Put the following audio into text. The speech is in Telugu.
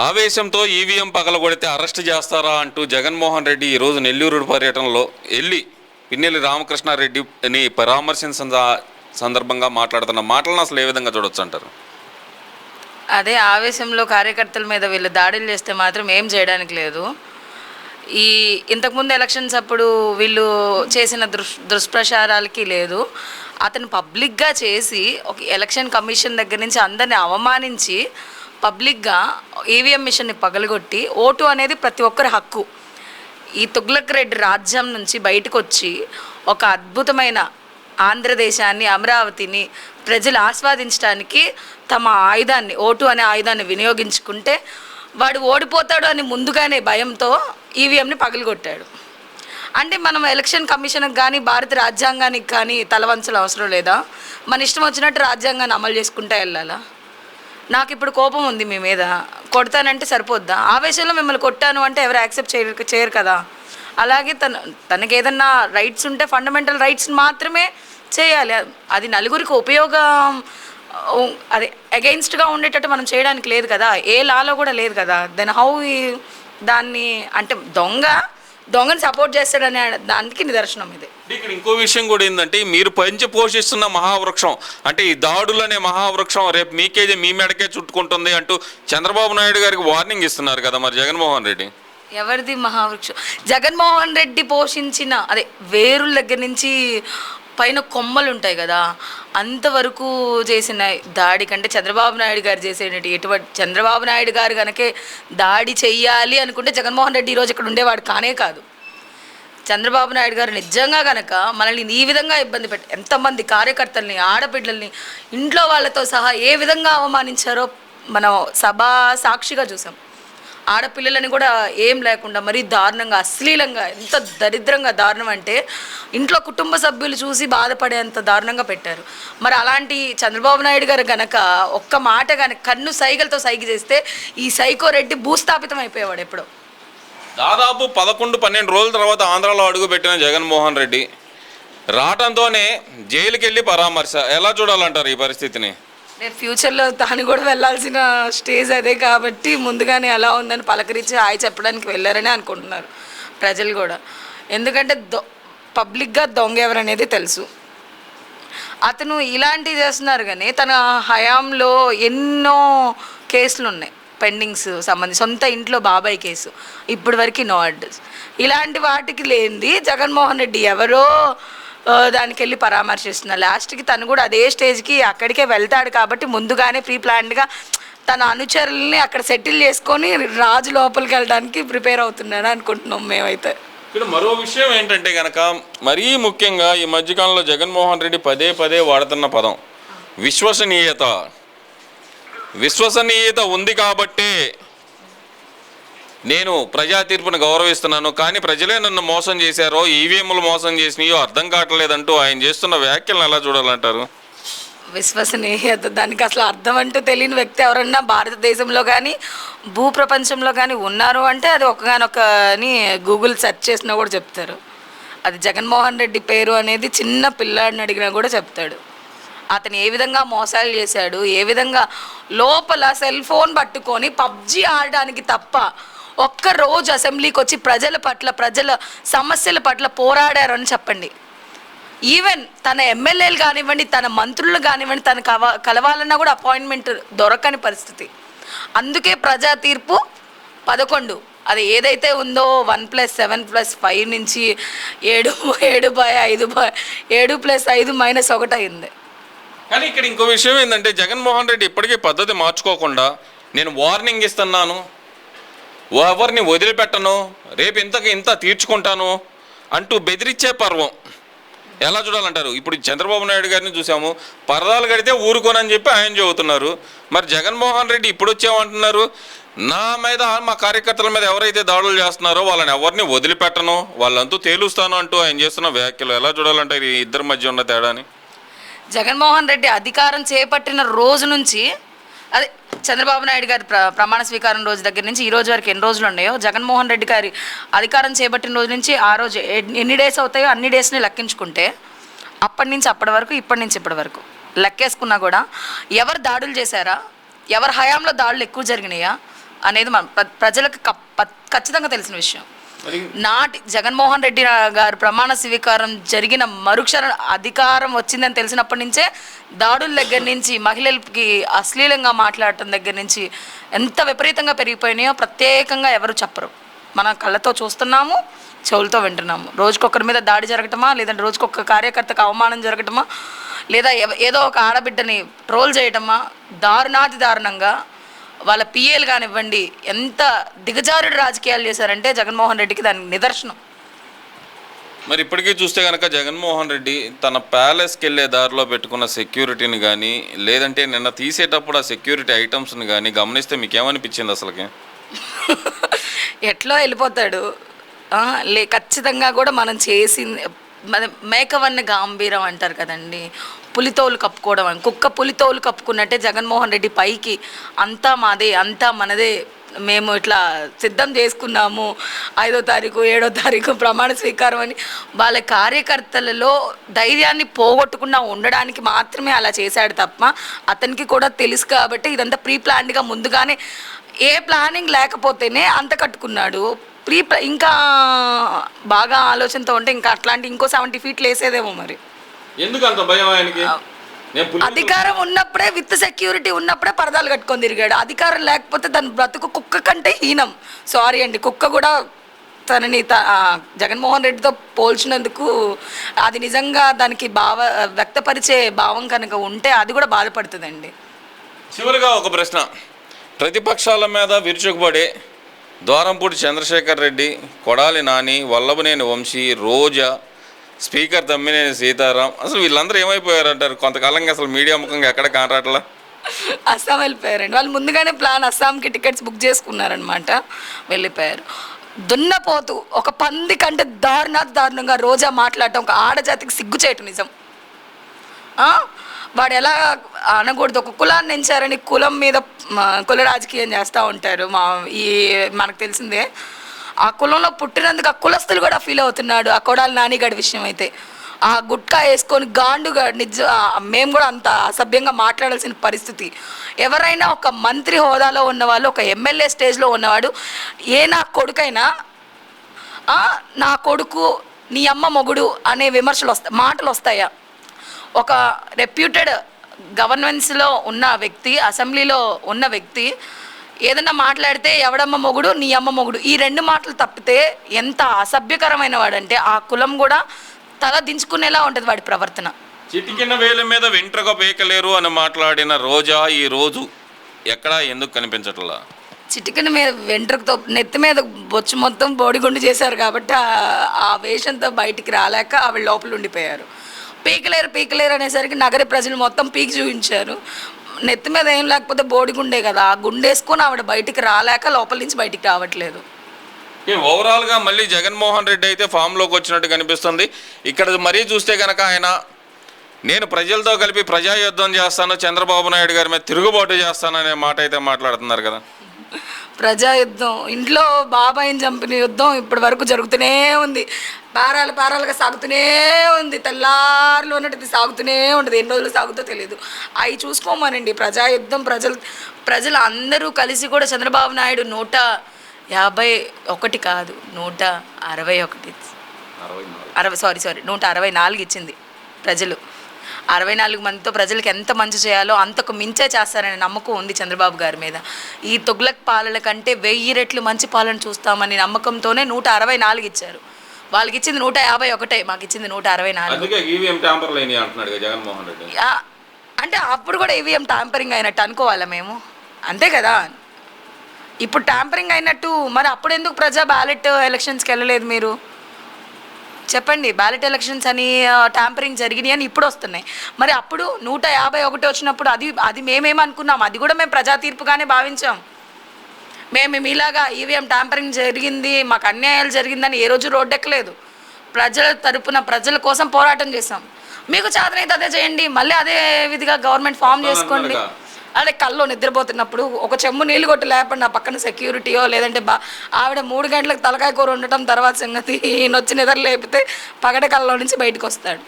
ఆవేశంతో ఈవీఎం పగలగొడితే అరెస్ట్ చేస్తారా అంటూ జగన్మోహన్ రెడ్డి ఈరోజు నెల్లూరు పర్యటనలో వెళ్ళి పిన్నెల్లి రామకృష్ణారెడ్డిని పరామర్శించిన సందర్భంగా మాట్లాడుతున్న మాటలను అసలు ఏ విధంగా చూడొచ్చు అంటారు అదే ఆవేశంలో కార్యకర్తల మీద వీళ్ళు దాడులు చేస్తే మాత్రం ఏం చేయడానికి లేదు. ఈ ఇంతకుముందు ఎలక్షన్స్ అప్పుడు వీళ్ళు చేసిన దుష్ దుష్ప్రచారాలకి లేదు. అతను పబ్లిక్గా చేసి ఒక ఎలక్షన్ కమిషన్ దగ్గర నుంచి అందరిని అవమానించి పబ్లిక్గా ఈవీఎం మిషన్ని పగలగొట్టి ఓటు అనేది ప్రతి ఒక్కరి హక్కు. ఈ తుగ్లక్ రెడ్డి రాజ్యం నుంచి బయటకు వచ్చి ఒక అద్భుతమైన ఆంధ్రదేశాన్ని అమరావతిని ప్రజలు ఆస్వాదించడానికి తమ ఆయుధాన్ని ఓటు అనే ఆయుధాన్ని వినియోగించుకుంటే వాడు ఓడిపోతాడు అని ముందుగానే భయంతో ఈవీఎంని పగలగొట్టాడు. అంటే మనం ఎలక్షన్ కమిషన్కి కానీ భారత రాజ్యాంగానికి కానీ తలవంచలు అవసరం లేదా? మన ఇష్టం వచ్చినట్టు రాజ్యాంగాన్ని అమలు చేసుకుంటా వెళ్ళాలా? నాకు ఇప్పుడు కోపం ఉంది మీ మీద. కొడతానంటే సరిపోద్దా? ఆవేశంలో మిమ్మల్ని కొట్టాను అంటే ఎవరు యాక్సెప్ట్ చేయరు చేయరు కదా. అలాగే తన తనకి ఏదన్నా రైట్స్ ఉంటే ఫండమెంటల్ రైట్స్ మాత్రమే చేయాలి. అది నలుగురికి ఉపయోగం అదే అగెయిన్స్ట్గా ఉండేటట్టు మనం చేయడానికి లేదు కదా. ఏ లాలో కూడా లేదు కదా. దెన్ హౌ దాన్ని అంటే దొంగ దొంగని సపోర్ట్ చేస్తాడనే దానికి నిదర్శనం ఇది. ఇక్కడ ఇంకో విషయం కూడా ఏంటంటే మీరు పంచి పోషిస్తున్న మహావృక్షం అంటే ఈ దాడులు అనే మహావృక్షం రేపు మీకేది మీ మెడకే చుట్టుకుంటుంది అంటూ చంద్రబాబు నాయుడు గారికి వార్నింగ్ ఇస్తున్నారు కదా మరి జగన్మోహన్ రెడ్డి. ఎవరిది మహావృక్షం? జగన్మోహన్ రెడ్డి పోషించిన అదే వేరుల దగ్గర నుంచి పైన కొమ్మలు ఉంటాయి కదా అంతవరకు చేసిన దాడి కంటే చంద్రబాబు నాయుడు గారు చేసేటి ఎటువంటి చంద్రబాబు నాయుడు గారు కనుకే దాడి చెయ్యాలి అనుకుంటే జగన్మోహన్ రెడ్డి ఈరోజు ఇక్కడ ఉండేవాడు కానే కాదు. చంద్రబాబు నాయుడు గారు నిజంగా కనుక మనల్ని ఈ విధంగా ఇబ్బంది పెట్టి ఎంతమంది కార్యకర్తల్ని ఆడబిడ్డల్ని ఇంట్లో వాళ్ళతో సహా ఏ విధంగా అవమానించారో మనం సభా సాక్షిగా చూసాం. ఆడపిల్లలని కూడా ఏం లేకుండా మరీ దారుణంగా అశ్లీలంగా ఎంత దరిద్రంగా దారుణం అంటే ఇంట్లో కుటుంబ సభ్యులు చూసి బాధపడేంత దారుణంగా పెట్టారు. మరి అలాంటి చంద్రబాబు నాయుడు గారు గనక ఒక్క మాట కనుక కన్ను సైగలతో సైకి చేస్తే ఈ సైకో రెడ్డి భూస్థాపితం అయిపోయేవాడు ఎప్పుడో. దాదాపు పదకొండు పన్నెండు రోజుల తర్వాత ఆంధ్రాలో అడుగుపెట్టిన జగన్మోహన్ రెడ్డి రావటంతోనే జైలుకెళ్ళి పరామర్శ. ఎలా చూడాలంటారు ఈ పరిస్థితిని? రేపు ఫ్యూచర్లో తాను కూడా వెళ్ళాల్సిన స్టేజ్ అదే కాబట్టి ముందుగానే ఎలా ఉందని పలకరించి హాయ్ చెప్పడానికి వెళ్ళారని అనుకుంటున్నారు ప్రజలు కూడా. ఎందుకంటే దొ పబ్లిక్గా దొంగ ఎవరనేది తెలుసు. అతను ఇలాంటివి చేస్తున్నారు కానీ తన హయాంలో ఎన్నో కేసులు ఉన్నాయి. పెండింగ్స్ సంబంధించి సొంత ఇంట్లో బాబాయ్ కేసు ఇప్పటి వరకు నో అడ్రస్. ఇలాంటి వాటికి లేనిది జగన్మోహన్ రెడ్డి ఎవరో దానికి వెళ్ళి పరామర్శిస్తున్నా. లాస్ట్కి తను కూడా అదే స్టేజ్కి అక్కడికే వెళ్తాడు కాబట్టి ముందుగానే ప్రీ ప్లాన్డ్గా తన అనుచరుల్ని అక్కడ సెటిల్ చేసుకొని రాజు లోపలికి వెళ్ళడానికి ప్రిపేర్ అవుతున్నాడు అనుకుంటున్నాం మేమైతే. ఇక్కడ మరో విషయం ఏంటంటే కనుక మరీ ముఖ్యంగా ఈ మధ్యకాలంలో జగన్మోహన్ రెడ్డి పదే పదే వాడుతున్న పదం విశ్వసనీయత. విశ్వసనీయత ఉంది కాబట్టే నేను ప్రజా తీర్పును గౌరవిస్తున్నాను కానీ ప్రజలే నన్ను మోసం చేశారో ఈవీఎంలు మోసం చేసినాయో అర్థం కావట్లేదంటూ ఆయన చేస్తున్న వ్యాఖ్యలను ఎలా చూడాలంటారు? విశ్వసనీయత దానికి అసలు అర్థం అంటూ తెలియని వ్యక్తి ఎవరన్నా భారతదేశంలో కానీ భూ ప్రపంచంలో కానీ ఉన్నారు అంటే అది ఒకగానొక అని గూగుల్ సెర్చ్ చేసినా కూడా చెప్తారు. అది జగన్మోహన్ రెడ్డి పేరు అనేది చిన్న పిల్లాడిని అడిగినా కూడా చెప్తాడు. అతను ఏ విధంగా మోసాలు చేశాడు ఏ విధంగా లోపల సెల్ ఫోన్ పట్టుకొని పబ్జి ఆడడానికి తప్ప ఒక్క రోజు అసెంబ్లీకి వచ్చి ప్రజల పట్ల ప్రజల సమస్యల పట్ల పోరాడారు అని చెప్పండి. ఈవెన్ తన ఎమ్మెల్యేలు కానివ్వండి తన మంత్రులు కానివ్వండి తన కవ కలవాలన్నా కూడా అపాయింట్మెంట్ దొరకని పరిస్థితి. అందుకే ప్రజా తీర్పు పదకొండు. అది ఏదైతే ఉందో one plus seven plus five నుంచి ఏడు ఏడు బై ఐదు బై ఏడు ప్లస్ ఐదు మైనస్ ఒకటి అయింది. కానీ ఇక్కడ ఇంకో విషయం ఏంటంటే జగన్మోహన్ రెడ్డి ఇప్పటికీ పద్ధతి మార్చుకోకుండా నేను వార్నింగ్ ఇస్తున్నాను. ఎవరిని వదిలిపెట్టను రేపు ఇంతకు ఇంత తీర్చుకుంటాను అంటూ బెదిరించే పర్వం. ఎలా చూడాలంటారు? ఇప్పుడు చంద్రబాబు నాయుడు గారిని చూసాము పరదాలు కడితే ఊరుకోనని చెప్పి ఆయన చెబుతున్నారు. మరి జగన్మోహన్ రెడ్డి ఇప్పుడు వచ్చామంటున్నారు నా మీద మా కార్యకర్తల మీద ఎవరైతే దాడులు చేస్తున్నారో వాళ్ళని ఎవరిని వదిలిపెట్టను వాళ్ళంతూ తేలుస్తాను అంటూ ఆయన చేస్తున్న వ్యాఖ్యలు ఎలా చూడాలంటారు ఈ ఇద్దరి మధ్య ఉన్న తేడాని? జగన్మోహన్ రెడ్డి అధికారం చేపట్టిన రోజు నుంచి చంద్రబాబు నాయుడు గారి ప్ర ప్రమాణ స్వీకారం రోజు దగ్గర నుంచి ఈ రోజు వరకు ఎన్ని రోజులు ఉన్నాయో జగన్మోహన్ రెడ్డి గారి అధికారం చేపట్టిన రోజు నుంచి ఆ రోజు ఎన్ని- డేస్ అవుతాయో అన్ని డేస్ని లెక్కించుకుంటే అప్పటి నుంచి అప్పటి వరకు ఇప్పటి నుంచి ఇప్పటి వరకు లెక్కేసుకున్నా కూడా ఎవరు దాడులు చేశారా ఎవరి హయాంలో దాడులు ఎక్కువ జరిగినాయా అనేది మన ప్ర- ప్రజలకు కప్- ఖచ్చితంగా తెలిసిన విషయం. నాటి జగన్మోహన్ రెడ్డి గారు ప్రమాణ స్వీకారం జరిగిన మరుక్షణ అధికారం వచ్చిందని తెలిసినప్పటి నుంచే దాడుల దగ్గర నుంచి మహిళలకి అశ్లీలంగా మాట్లాడటం దగ్గర నుంచి ఎంత విపరీతంగా పెరిగిపోయినాయో ప్రత్యేకంగా ఎవరు చెప్పరు. మన కళ్ళతో చూస్తున్నాము చెవులతో వింటున్నాము. రోజుకొకరి మీద దాడి జరగటమా లేదంటే రోజుకొక కార్యకర్తకు అవమానం జరగటమా లేదా ఏదో ఒక ఆడబిడ్డని ట్రోల్ చేయటమా దారుణాతి దారుణంగా వాళ్ళ పిఏలు కానివ్వండి ఎంత దిగజారుడు రాజకీయాలు చేశారంటే జగన్మోహన్ రెడ్డికి దానికి నిదర్శనం. మరి ఇప్పటికీ చూస్తే కనుక జగన్మోహన్ రెడ్డి తన ప్యాలెస్కి వెళ్ళే దారిలో పెట్టుకున్న సెక్యూరిటీని కానీ లేదంటే నిన్న తీసేటప్పుడు ఆ సెక్యూరిటీ ఐటమ్స్ని కానీ గమనిస్తే మీకు ఏమనిపించింది అసలుకి? ఎట్లో వెళ్ళిపోతాడు. లే ఖచ్చితంగా కూడా మనం చేసింది మేకవన్న గాంభీరం అంటారు కదండి. పులితోలు కప్పుకోవడం అని. కుక్క పులితోలు కప్పుకున్నట్టే జగన్మోహన్ రెడ్డి పైకి అంతా మాదే అంతా మనదే మేము ఇట్లా సిద్ధం చేసుకున్నాము. ఐదో తారీఖు ఏడో తారీఖు ప్రమాణ స్వీకారం అని వాళ్ళ కార్యకర్తలలో ధైర్యాన్ని పోగొట్టకుండా ఉండడానికి మాత్రమే అలా చేశాడు తప్ప అతనికి కూడా తెలుసు కాబట్టి ఇదంతా ప్రీ ప్లాన్డ్గా ముందుగానే ఏ ప్లానింగ్ లేకపోతేనే అంత కట్టుకున్నాడు. ప్రీ ఇంకా బాగా ఆలోచనతో ఉంటే ఇంకా అట్లాంటి ఇంకో సెవెంటీ ఫీట్లు వేసేదేమో మరి. ఎందుకు అంత భయం ఆయనకి? అధికారం ఉన్నప్పుడే విత్ సెక్యూరిటీ ఉన్నప్పుడే పరదాలు కట్టుకొని తిరిగాడు. అధికారం లేకపోతే దాని బ్రతుకు కుక్క కంటే హీనం. సారీ అండి కుక్క కూడా తనని జగన్మోహన్ రెడ్డితో పోల్చినందుకు అది నిజంగా దానికి భావ వ్యక్తపరిచే భావం కనుక ఉంటే అది కూడా బాధపడుతుందండి. చివరిగా ఒక ప్రశ్న. ప్రతిపక్షాల మీద విరుచుకుపడే ద్వారంపూడి చంద్రశేఖర్ రెడ్డి కొడాలి నాని వల్లభనేని వంశీ రోజా స్పీకర్ తమ్మినేని సీతారాం. అసలు వీళ్ళందరూ ఏమైపోయారంటారు? కొంతకాలంగా అసలు మీడియా ముఖంగా ఎక్కడ కానరాట్లా? అస్సాం వెళ్ళిపోయారండి. వాళ్ళు ముందుగానే ప్లాన్ అస్సాంకి టికెట్స్ బుక్ చేసుకున్నారనమాట వెళ్ళిపోయారు. దున్నపోతు ఒక పంది కంటే దారుణా దారుణంగా రోజా మాట్లాడటం ఒక ఆడజాతికి సిగ్గుచేయటం నిజం. వాడు ఎలా అనకూడదు. ఒక కులాన్ని ఎంచారని కులం మీద కుల రాజకీయం చేస్తూ ఉంటారు మా ఈ మనకు తెలిసిందే. ఆ కులంలో పుట్టినందుకు ఆ కులస్తులు కూడా ఫీల్ అవుతున్నాడు. ఆ కొడాలి నానిగాడి విషయం అయితే. ఆ గుట్కా వేసుకొని గాండుగా నిజ మేము కూడా అంత అసభ్యంగా మాట్లాడాల్సిన పరిస్థితి. ఎవరైనా ఒక మంత్రి హోదాలో ఉన్నవాళ్ళు ఒక ఎమ్మెల్యే స్టేజ్లో ఉన్నవాడు ఏ నా కొడుకైనా నా కొడుకు నీ అమ్మ మొగుడు అనే విమర్శలు వస్తాయి మాటలు వస్తాయా? ఒక రెప్యూటెడ్ గవర్నెన్స్లో ఉన్న వ్యక్తి అసెంబ్లీలో ఉన్న వ్యక్తి ఏదన్నా మాట్లాడితే ఎవడమ్మ మొగుడు నీ అమ్మ మొగుడు. ఈ రెండు మాటలు తప్పితే ఎంత అసభ్యకరమైన వాడంటే ఆ కులం కూడా తల దించుకునేలా ఉంటుంది వాడి ప్రవర్తన. చిటికిన వేల మీద వెంట్రుక పేకలేరు అని మాట్లాడిన రోజా ఈ రోజు ఎక్కడా ఎందుకు కనిపించట్లా? చిటికన మీద వెంట్రుకతో నెత్తి మీద బొచ్చు మొత్తం బోడిగుండు చేశారు కాబట్టి ఆ- ఆ వేషంతో బయటికి రాలేక ఆవిడ లోపల ఉండిపోయారు. పీకలేరు పీకలేరు అనేసరికి నగర ప్రజలు మొత్తం పీకి చూపించారు. నెత్తి మీద ఏం లేకపోతే బోడి గుండే కదా ఆ గుండేసుకొని ఆవిడ బయటికి రాలేక లోపల నుంచి బయటికి రావట్లేదు. ఓవరాల్ ఓవరాల్గా మళ్ళీ జగన్మోహన్ రెడ్డి అయితే ఫామ్లోకి వచ్చినట్టు కనిపిస్తుంది. ఇక్కడ మరీ చూస్తే కనుక ఆయన నేను ప్రజలతో కలిపి ప్రజాయుద్ధం చేస్తాను చంద్రబాబు నాయుడు గారి మీద తిరుగుబాటు చేస్తాననే మాట అయితే మాట్లాడుతున్నారు కదా. ప్రజా యుద్ధం ఇంట్లో బాబాయిని చంపిన యుద్ధం ఇప్పటి వరకు జరుగుతూనే ఉంది. పారాలు పారాలుగా సాగుతూనే ఉంది. తెల్లారులు ఉన్నట్టు సాగుతూనే ఉంటుంది. ఎన్ని రోజులు సాగుతో తెలియదు అవి చూసుకోమనండి. ప్రజా యుద్ధం ప్రజలు ప్రజలు అందరూ కలిసి కూడా చంద్రబాబు నాయుడు నూట యాభై ఒకటి కాదు నూట అరవై ఒకటి. అరవై సారీ సారీ నూట అరవై నాలుగు ఇచ్చింది ప్రజలు. అరవై నాలుగు మందితో ప్రజలకు ఎంత మంచి చేయాలో అంతకు మించే చేస్తారనే నమ్మకం ఉంది చంద్రబాబు గారి మీద. ఈ తొగ్లక్ పాలన కంటే వెయ్యి రెట్లు మంచి పాలన చూస్తామని నమ్మకంతోనే నూట అరవై నాలుగు ఇచ్చారు. వాళ్ళకి ఇచ్చింది నూట యాభై ఒకటే మాకు ఇచ్చింది నూట అరవై నాలుగు. అంటే అప్పుడు కూడా ఈవీఎం ట్యాంపరింగ్ అయినట్టు అనుకోవాలా మేము? అంతే కదా. ఇప్పుడు ట్యాంపరింగ్ అయినట్టు మరి అప్పుడు ఎందుకు ప్రజా బ్యాలెట్ ఎలక్షన్స్కి వెళ్ళలేదు మీరు? చెప్పండి బ్యాలెట్ ఎలక్షన్స్ అని ట్యాంపరింగ్ జరిగినాయి అని ఇప్పుడు వస్తున్నాయి. మరి అప్పుడు నూట యాభై ఒకటి వచ్చినప్పుడు అది అది మేమేమనుకున్నాం అది కూడా మేము ప్రజా తీర్పుగానే భావించాం. మేము మీలాగా ఈవీఎం ట్యాంపరింగ్ జరిగింది మాకు అన్యాయాలు జరిగిందని ఏ రోజు రోడ్డెక్కలేదు. ప్రజల తరపున ప్రజల కోసం పోరాటం చేసాం మీకు చేతనైతే అదే చేయండి మళ్ళీ అదే విధిగా గవర్నమెంట్ ఫామ్ చేసుకోండి. అంటే కళ్ళు నిద్రపోతున్నప్పుడు ఒక చెమ్ము నీళ్ళు కొట్టి లేపండి నా పక్కన సెక్యూరిటీయో లేదంటే బా ఆవిడ మూడు గంటలకు తలకాయ కూర ఉండటం తర్వాత సంగతి ఈయన వచ్చి నిద్ర లేపితే పగడ కళ్ళలో నుంచి బయటకు వస్తాడు.